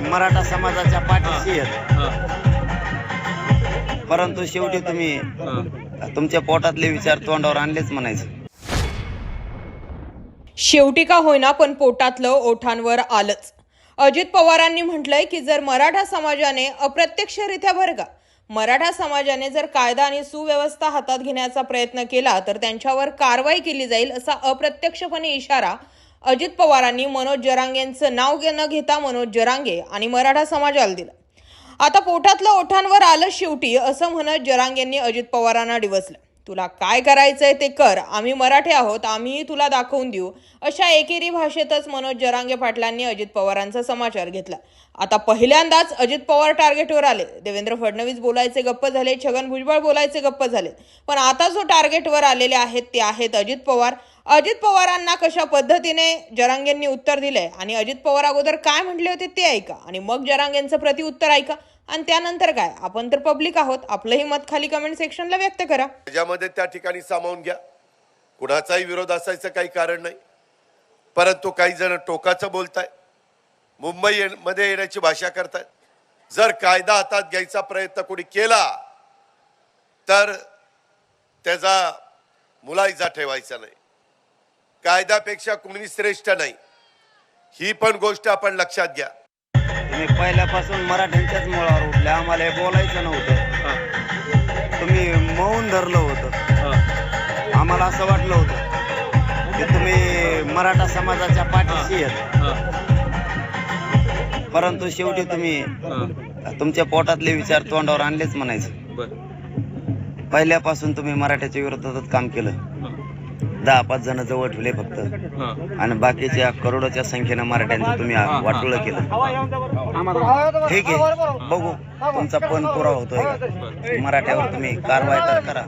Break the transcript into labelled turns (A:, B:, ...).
A: मराठा समाजाच्या पाठीशी आहेत.
B: हा,
A: परंतु शेवटी तुम्ही. तुमच्या पोटातले विचार तोंडावर आणलेच म्हणायचं.
C: शेवटी का होईना पण पोटातलं ओठांवर आलंच. अजित पवारांनी म्हटलंय की जर मराठा समाजाने अप्रत्यक्षरित्या बरं का मराठा समाजाने जर कायदा आणि सुव्यवस्था हातात घेण्याचा प्रयत्न केला तर त्यांच्यावर कारवाई केली जाईल असा अप्रत्यक्षपणे इशारा अजित पवारांनी मनोज जरांगेंचं नाव न घेता मनोज जरांगे आणि मराठा समाजाला दिलं. आता पोटातलं ओठांवर आलं शेवटी असं म्हणत जरांगेंनी अजित पवारांना डिवसलं तुला काय करायचंय ते कर. आम्ही मराठी आहोत. आम्हीही तुला दाखवून देऊ. अशा एकेरी भाषेतच मनोज जरांगे पाटलांनी अजित पवारांचा समाचार घेतला. आता पहिल्यांदाच अजित पवार टार्गेटवर आले. देवेंद्र फडणवीस बोलायचे गप्प झाले. छगन भुजबळ बोलायचे गप्प झाले. पण आता जो टार्गेटवर आलेले आहेत ते आहेत अजित पवार. अजित पवारांना कशा पद्धतीने जरांगेंनी उत्तर दिलंय? आणि अजित पवार अगोदर काय म्हटले होते ते ऐका. आणि मग जरांगेंचं प्रतिउत्तर ऐका. आणि त्यानंतर काय? आपण तर पब्लिक आहोत. आपलंही मत खाली कमेंट सेक्शनला व्यक्त करा.
D: त्याच्यामध्ये त्या ठिकाणी सामावून घ्या. कुणाचाही विरोध असायचं काही कारण नाही. परंतु काही जण टोकाचं बोलताय. मुंबई मध्ये येण्याची भाषा करतायत. जर कायदा हातात घ्यायचा प्रयत्न कोणी केला तर त्याचा मुलायजा ठेवायचा नाही. कायद्यापेक्षा कुणी श्रेष्ठ नाही. ही पण गोष्ट आपण लक्षात घ्या.
A: तुम्ही पहिल्यापासून मराठ्यांच्याच मुळावर उठले. आम्हाला हे बोलायचं नव्हतं. तुम्ही मौन धरलं होतं. आम्हाला असं वाटलं होतं की तुम्ही मराठा समाजाच्या पाठीशी आहेत.
B: हा,
A: परंतु शेवटी तुम्ही. तुमच्या पोटातले विचार तोंडावर आणलेच म्हणायचं.
B: बर.
A: पहिल्यापासून तुम्ही मराठ्याच्या विरोधातच काम केलं. दहा पाच जण जवळ ठेवले फक्त. आणि बाकीच्या करोडोच्या संख्येनं मराठ्यांचं तुम्ही वाटोळं केलं. ठीक आहे. बघू. तुमचा पण पुरावा होतोय मराठ्यावर तुम्ही कारवाई तर करा.